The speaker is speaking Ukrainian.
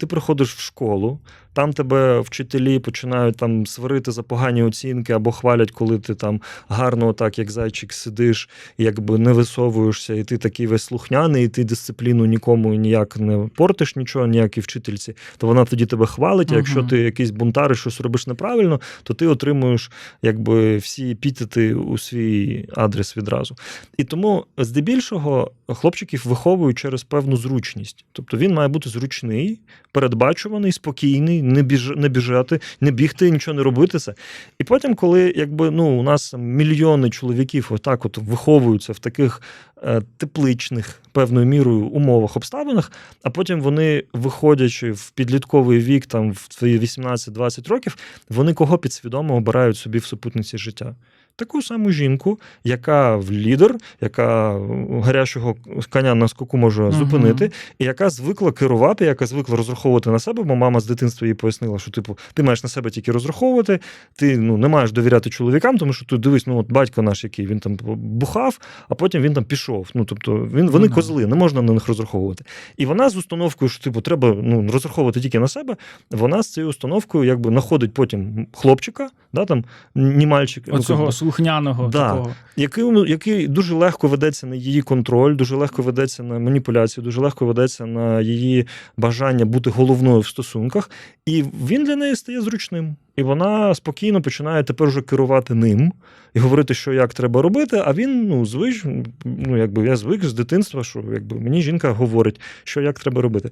ти приходиш в школу, там тебе вчителі починають там сварити за погані оцінки або хвалять, коли ти там гарно, так як зайчик сидиш, якби не висовуєшся, і ти такий весь слухняний, і ти дисципліну нікому ніяк не портиш нічого, ніякій вчительці, то вона тоді тебе хвалить. А якщо ти якийсь бунтар і щось робиш неправильно, то ти отримуєш якби всі епітети у свій адрес відразу. І тому здебільшого хлопчиків виховують через певну зручність. Тобто він має бути зручний, передбачуваний, спокійний, не біж, не біжати, не бігти, нічого не робити це. І потім, коли якби ну у нас мільйони чоловіків отак от виховуються в таких тепличних певною мірою умовах, обставинах, а потім вони, виходячи в підлітковий вік, там в свої 18-20 років, вони кого підсвідомо обирають собі в супутниці життя. Таку саму жінку, яка в лідер, яка гарячого коня на скоку може Мгм. зупинити, і яка звикла керувати, яка звикла розраховувати на себе, бо мама з дитинства їй пояснила, що типу ти маєш на себе тільки розраховувати, ти ну не маєш довіряти чоловікам, тому що ти дивись, ну от батько наш, який він там бухав, а потім він там пішов. Ну тобто він вони Ну, да. козли, не можна на них розраховувати. І вона з установкою, що типу треба ну розраховувати тільки на себе. Вона з цією установкою якби знаходить потім хлопчика, да там ні мальчик, ну, слухняного Да. такого. який, який дуже легко ведеться на її контроль, дуже легко ведеться на маніпуляцію, дуже легко ведеться на її бажання бути головною в стосунках, і він для неї стає зручним. І вона спокійно починає тепер вже керувати ним і говорити, що як треба робити. А він ну звич, ну якби я звик з дитинства, що якби мені жінка говорить, що як треба робити.